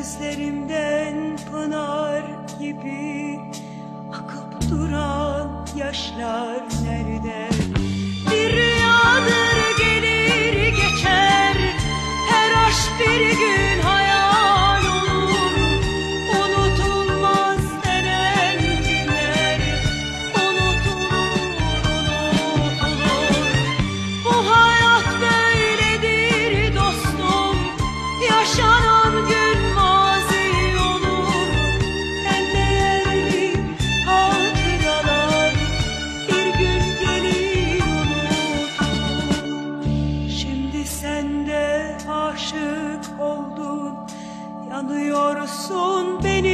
Gözlerimden pınar gibi akıp duran yaşlar nerede? ışık oldun. Yanıyorsun benim